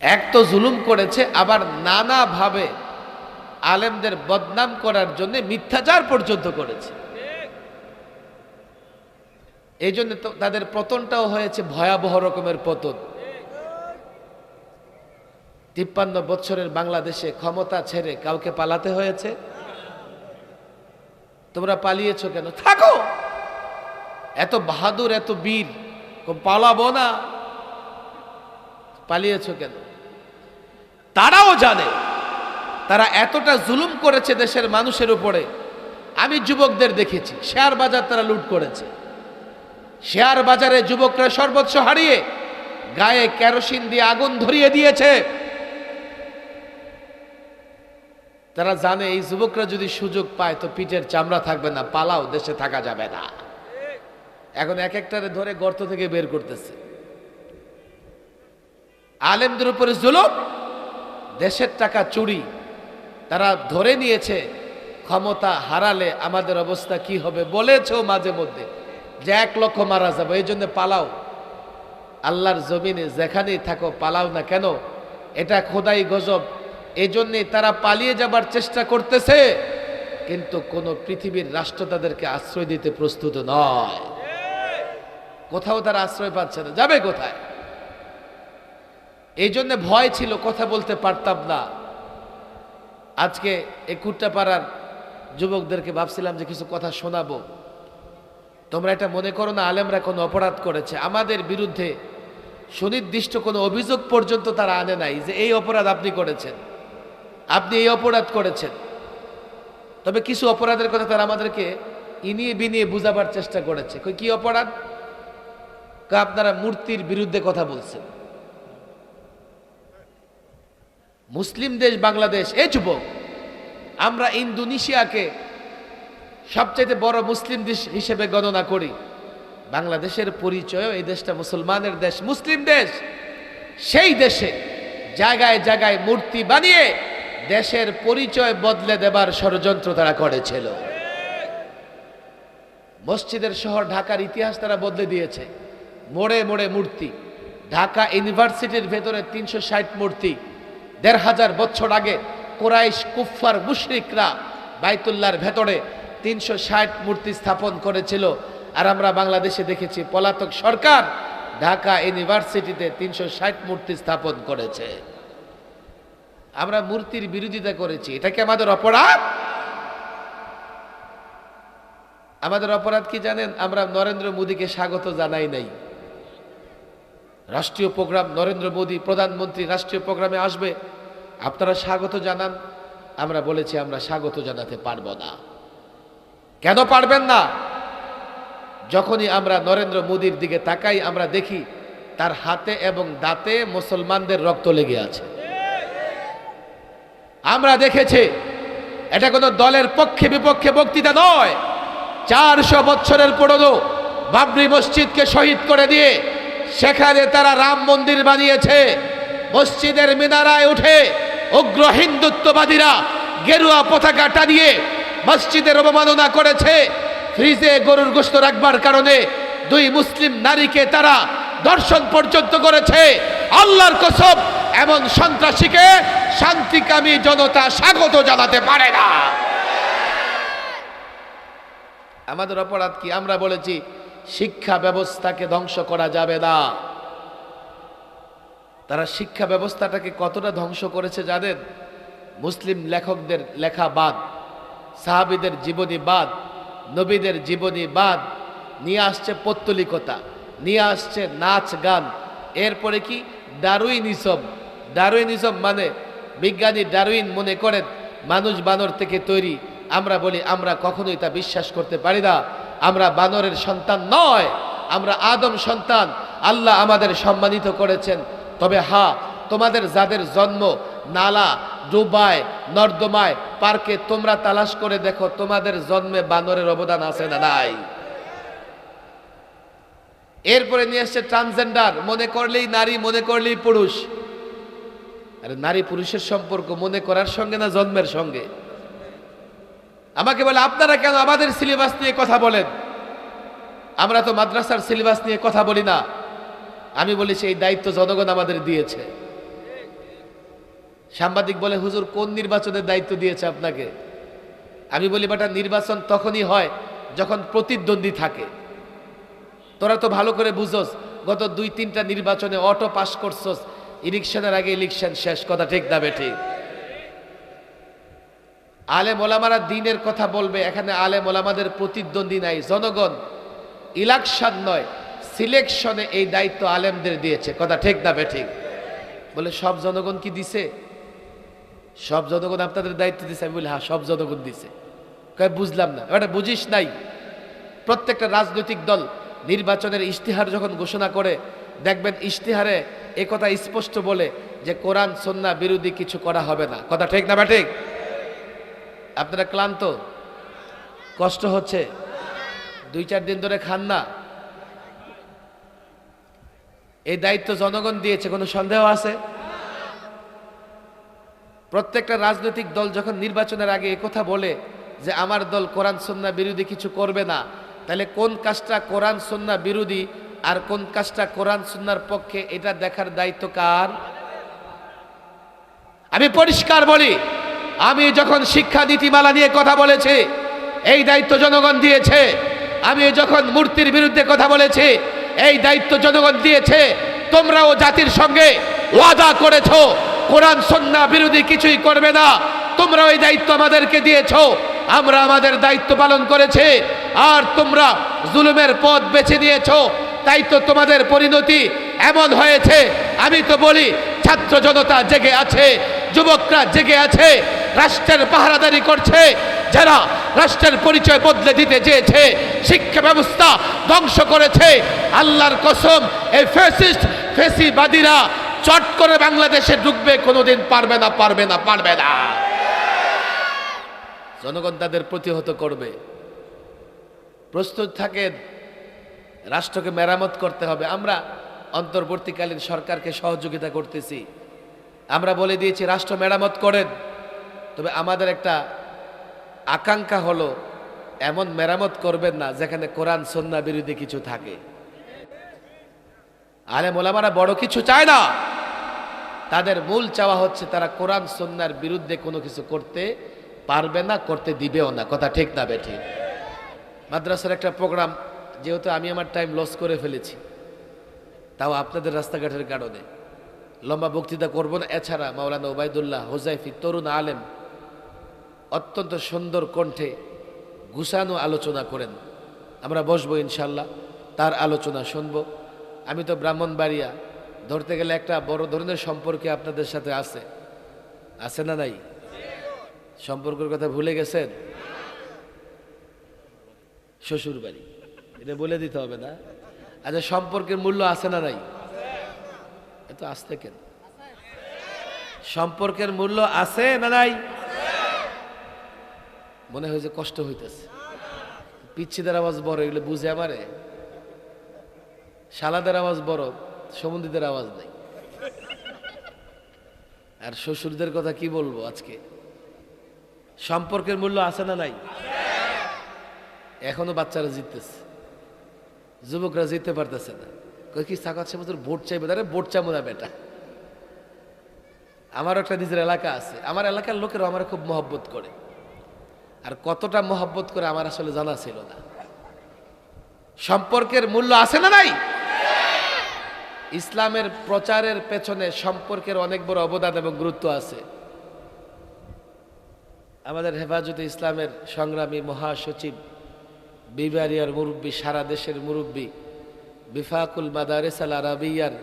এক তো জুলুম করেছে, আবার নানাভাবে আলেমদের বদনাম করার জন্য মিথ্যাচার পর্যন্ত করেছে। এই জন্য তাদের পতনটাও হয়েছে ভয়াবহ রকমের পতন। তিপ্পান্ন বছরের বাংলাদেশে ক্ষমতা ছেড়ে কাউকে পালাতে হয়েছে? তোমরা পালিয়েছো কেন? থাকো! এত বাহাদুর, এত বীর পালাবো না। পালিয়েছ কেন? তারাও জানে। তারা এতটা জুলুম করেছে দেশের মানুষের উপরে। আমি যুবকদের দেখেছি, শেয়ার বাজার তারা লুট করেছে। শেয়ার বাজারে যুবকরা সর্বোচ্চ হারিয়ে গায়ে কেরোসিন দিয়ে আগুন ধরিয়ে দিয়েছে। তারা জানে এই যুবকরা যদি সুযোগ পায় তো পিঠের চামড়া থাকবে না, পালাও, দেশে থাকা যাবে না। এখন এক একটারে ধরে গর্ত থেকে বের করতেছে। আলেমদের উপরে জুলুম দেশের টাকা চুরি। তারা ধরে নিয়েছে, ক্ষমতা হারালে আমাদের অবস্থা কি হবে বলেছেও মাঝে মধ্যে। যে এক লক্ষ মারা যাবে, এই জন্য পালাও। আল্লাহর জমিনে যেখানেই থাকো, পালাও না কেন? এটা খোদাই গজব। এই জন্যে তারা পালিয়ে যাবার চেষ্টা করতেছে। কিন্তু কোন পৃথিবীর রাষ্ট্র তাদেরকে আশ্রয় দিতে প্রস্তুত নয়। কোথাও তারা আশ্রয় পাচ্ছে না। যাবে কোথায়? এই জন্য ভয় ছিল, কথা বলতে পারতাম না। আজকে এই কুট্টা পাড়ার যুবকদেরকে ভাবছিলাম যে কিছু কথা শোনাবো। তোমরা এটা মনে করো না, আলেমরা কোনো অপরাধ করেছে। আমাদের বিরুদ্ধে সুনির্দিষ্ট কোনো অভিযোগ পর্যন্ত তারা আনে নাই যে এই অপরাধ আপনি করেছেন। আপনি এই অপরাধ করেছেন। তবে কিছু অপরাধের কথা তারা আমাদেরকে ইনিয়ে বিনিয়ে বুঝাবার চেষ্টা করেছে। কি অপরাধ? আপনারা মূর্তির বিরুদ্ধে কথা বলছেন। মুসলিম দেশ বাংলাদেশ, এ যুবক, আমরা ইন্দোনেশিয়াকে সবচাইতে বড় মুসলিম দেশ হিসেবে গণনা করি। বাংলাদেশের পরিচয় এই দেশটা মুসলমানের দেশ, মুসলিম দেশ। সেই দেশে জায়গায় জায়গায় মূর্তি বানিয়ে দেশের পরিচয় বদলে দেবার ষড়যন্ত্র তারা করেছিল। মসজিদের শহর ঢাকার ইতিহাস তারা বদলে দিয়েছে। মোড়ে মোড়ে মূর্তি। ঢাকা ইউনিভার্সিটির ভেতরে তিনশো ষাট মূর্তি। দেড় হাজার বছর আগে কোরাইশ কুফফার মুশরিকরা বাইতুল্লার ভেতরে তিনশো ষাট মূর্তি স্থাপন করেছিল। আর আমরা বাংলাদেশে দেখেছি পলাতক সরকার ঢাকা ইউনিভার্সিটিতে তিনশো ষাট মূর্তি স্থাপন করেছে। আমরা মূর্তির বিরোধিতা করেছি। এটা কি আমাদের অপরাধ? আমাদের অপরাধ কি জানেন? আমরা নরেন্দ্র মোদীকে স্বাগত জানাই নাই। রাষ্ট্রীয় প্রোগ্রাম নরেন্দ্র মোদী, প্রধানমন্ত্রী রাষ্ট্রীয় প্রোগ্রামে আসবে। আপনারা স্বাগত জানান। আমরা বলেছি, আমরা স্বাগত জানাতে পারব না। কেন পারবেন না? যখনই আমরা নরেন্দ্র মোদীর দিকে তাকাই, আমরা দেখি তার হাতে এবং দাঁতে মুসলমানদের রক্ত লেগে আছে। আমরা দেখেছি, এটা কোনো দলের পক্ষে বিপক্ষে বক্তৃতা নয়। চারশো বছরের পুরনো বাবরি মসজিদকে শহীদ করে দিয়ে সেখানে তারা রাম মন্দির বানিয়েছে। মসজিদের মিনারায় উঠে উগ্র হিন্দুত্ববাদীরা গেরুয়া পতাকা টানিয়ে মসজিদের অবমাননা করেছে। ফ্রিজে গরুর গোস্ত রাখবার কারণে দুই মুসলিম নারীকে তারা দর্শন পর্যন্ত করেছে। আল্লাহর কসব এমন সন্ত্রাসীকে শান্তিকামী জনতা স্বাগত জানাতে পারে না। আমাদের অপরাধ কি? আমরা বলেছি শিক্ষা ব্যবস্থাকে ধ্বংস করা যাবে না। তারা শিক্ষা ব্যবস্থাটাকে কতটা ধ্বংস করেছে জানেন? মুসলিম লেখকদের লেখা বাদ, সাহাবিদের জীবনী বাদ, নবীদের জীবনী বাদ, নিয়ে আসছে পত্তলিকতা, নিয়ে আসছে নাচ গান। এরপরে কি? ডারুইনিজম। ডারুইনিজম মানে বিজ্ঞানী ডারুইন মনে করেন, মানুষ বানর থেকে তৈরি, আমরা বলি আমরা কখনোই তা বিশ্বাস করতে পারি না। আমরা বানরের সন্তান নয়, আমরা আদম সন্তান। আল্লাহ আমাদের সম্মানিত করেছেন। তবে হা, তোমাদের যাদের জন্ম নালা ডুবায় নর্দমায়, পার্কে তোমরা তালাশ করে দেখো, তোমাদের জন্মে বানরের অবদান আছে না নাই। এরপরে নিয়ে এসছে ট্রান্সজেন্ডার, মনে করলেই নারী, মনে করলেই পুরুষ। আরে নারী পুরুষের সম্পর্ক মনে করার সঙ্গে না জন্মের সঙ্গে? আমাকে বলে, আপনারা কেন আমাদের সিলেবাস নিয়ে কথা বলেন? আমরা তো মাদ্রাসার সিলেবাস নিয়ে কথা বলি না। আমি বলি, সেই দায়িত্ব জনগণ আমাদের দিয়েছে। সাংবাদিক বলে, হুজুর, কোন নির্বাচনের দায়িত্ব দিয়েছে আপনাকে? আমি বলি, বেটা, নির্বাচন তখনই হয় যখন প্রতিদ্বন্দ্বী থাকে। তোরা তো ভালো করে বুঝোস, গত দুই তিনটা নির্বাচনে অটো পাস করছস ইলেকশনের আগে ইলেকশন শেষ, কথা ঠিক না ঠিক আলেম মোলামারা দিনের কথা বলবে, এখানে আলে মোলামাদের প্রতিদ্বন্দ্বী নাই, জনগণ ইলেকশন নয়, সিলেকশনে এই দায়িত্ব আলেমদের দিয়েছে, কথা ঠিক না ঠিক বলে, সব জনগণ কি দিছে? সব জনগণ আপনাদের দায়িত্ব দিছে, আমি বলি হ্যাঁ সব জনগণ দিছে। কয়, বুঝলাম না এটা বুঝিস নাই? প্রত্যেকটা রাজনৈতিক দল নির্বাচনের ইশতিহার যখন ঘোষণা করে, দেখবেন ইশতেহারে এ কথা স্পষ্ট বলে যে, কোরআন সন্না বিরোধী কিছু করা হবে না, কথা ঠিক না বা ঠিক আপনারা ক্লান্ত? কষ্ট হচ্ছে? দুই, চার দিন ধরে খান না? এই দায়িত্ব জনগণ দিয়েছে, কোনো সন্দেহ আছে? প্রত্যেকটা রাজনৈতিক দল যখন নির্বাচনের আগে কথা বলে যে আমার দল কোরআন সন্না বিরোধী কিছু করবে না, তাহলে কোন কাজটা কোরআন সন্না বিরোধী আর কোন কাজটা কোরআন সন্ন্যার পক্ষে এটা দেখার দায়িত্ব কার? আমি পরিষ্কার বলি আমি যখন শিক্ষা নীতিমালা নিয়ে কথা বলেছি, এই দায়িত্ব জনগণ দিয়েছে। আমি যখন মূর্তির বিরুদ্ধে কথা বলেছি, এই দায়িত্ব জনগণ দিয়েছে। তোমরাও জাতির সঙ্গে ওয়াদা করেছ। কোরআন সন্না বিরোধী কিছুই করবে না। তোমরা ওই দায়িত্ব আমাদেরকে দিয়েছ। আমরা আমাদের দায়িত্ব পালন করেছে। আর তোমরা জুলুমের পথ বেছে নিয়েছো। তাই তো তোমাদের পরিণতি এমন হয়েছে। আমি তো বলি, ছাত্র জনতা জেগে আছে, যুবকরা জেগে আছে। রাষ্ট্রের পাহারাদারি করছে, যারা রাষ্ট্রের পরিচয় বদলে দিতে চেয়েছে, শিক্ষা ব্যবস্থা ধ্বংস করেছে, আল্লাহর কসম, এই ফেসিস্ট ফেসিবাদীরা চট করে বাংলাদেশে ঢুকবে কোনোদিন পারবে না পারবে না পারবে না। জনগণ তাদের প্রতিহত করবে। প্রস্তুত থাকেন, রাষ্ট্রকে মেরামত করতে হবে। আমরা অন্তর্বর্তীকালীন সরকারকে সহযোগিতা করতেছি। আমরা বলে দিয়েছি, রাষ্ট্র মেরামত করেন। তবে আমাদের একটা আকাঙ্ক্ষা হলো, এমন মেরামত করবেন না যেখানে কোরআন সন্না বিরোধী কিছু থাকে। আলে মোলামারা বড় কিছু চায় না। তাদের মূল চাওয়া হচ্ছে তারা কোরআন সন্ন্যার বিরুদ্ধে কোনো কিছু করতে পারবে না, করতে দিবেও না। কথা ঠিক না, বেঠি? মাদ্রাসার একটা প্রোগ্রাম, যেহেতু আমি আমার টাইম লস করে ফেলেছি, তাও আপনাদের রাস্তাঘাটের কারণে। লম্বা বক্তৃতা করব না। এছাড়া মাওলানা ওবায়দুল্লাহ হোজাইফি তরুণ আলেম অত্যন্ত সুন্দর কণ্ঠে গুছানো আলোচনা করেন। আমরা বসবো ইনশাল্লাহ তার আলোচনা শুনব। আমি তো ব্রাহ্মণ ব্রাহ্মণবাড়িয়া, ধরতে গেলে একটা বড় ধরনের সম্পর্কে আপনাদের সাথে আছে। আছে না নাই? সম্পর্কের কথা ভুলে গেছেন? শ্বশুর বাড়ি এটা বলে দিতে হবে না। আচ্ছা সম্পর্কের মূল্য আছে না নাই? এত আসতে কেন? সম্পর্কের মূল্য আছে না নাই? মনে হয় যে কষ্ট হইতেছে। পিচ্ছিদের আওয়াজ বড়, এগুলো বুঝে আমারে? শালাদের আওয়াজ বড়, সমুদ্রীদের আওয়াজ নেই। আর শ্বশুরদের কথা কি বলব আজকে? সম্পর্কের মূল্য আছে না নাই? এখনও বাচ্চারা জিততেছে। যুবকরা জিততে পারতেছে না। কই কি সাকাত বছর ভোট চাইবে আরে ভোট চাবো না বেটা। আমারও একটা নিজের এলাকা আছে। আমার এলাকার লোকেরা আমার খুব মহব্বত করে। আর কতটা মহব্বত করে আমার আসলে জানা ছিল না। সম্পর্কের মূল্য আছে না নাই? ইসলামের প্রচারের পেছনে সম্পর্কের অনেক বড় অবদান এবং গুরুত্ব আছে। আমাদের হেফাজতে ইসলামের সংগ্রামী মহাসচিব, বিবারিয়ার মুরব্বী, সারা দেশের মুরব্বী, বিফাকুল মাদারেস আল আরাবিয়ার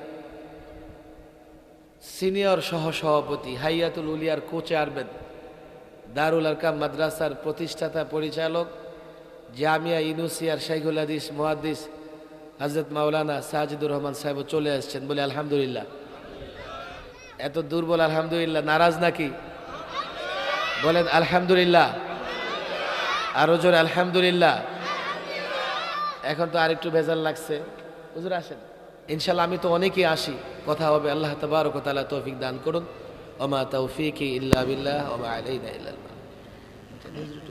সিনিয়র সহসভাপতি, হাইয়াতুল উলিয়ার কো চেয়ারম্যান দারুল আরকাম মাদ্রাসার প্রতিষ্ঠাতা পরিচালক জামিয়া ইনুসিয়ার শাইখুল হাদিস মুহাদ্দিস হজরত মাওলানা সাজিদুর রহমান সাহেব চলে আসছেন বলে আলহামদুলিল্লাহ। এত দুর্বল আলহামদুলিল্লাহ, নারাজ নাকি? বলেন আলহামদুলিল্লাহ। আরও জোর আলহামদুলিল্লাহ। এখন তো আরেকটু ভেজাল লাগছে। হুজুর আসেন। ইনশাল্লাহ আমি তো অনেকেই আসি। কথা হবে, আল্লাহ তবারক তাআলা তৌফিক দান করুন। وما توفيقي إلا بالله وما علينا إلا البلاغ.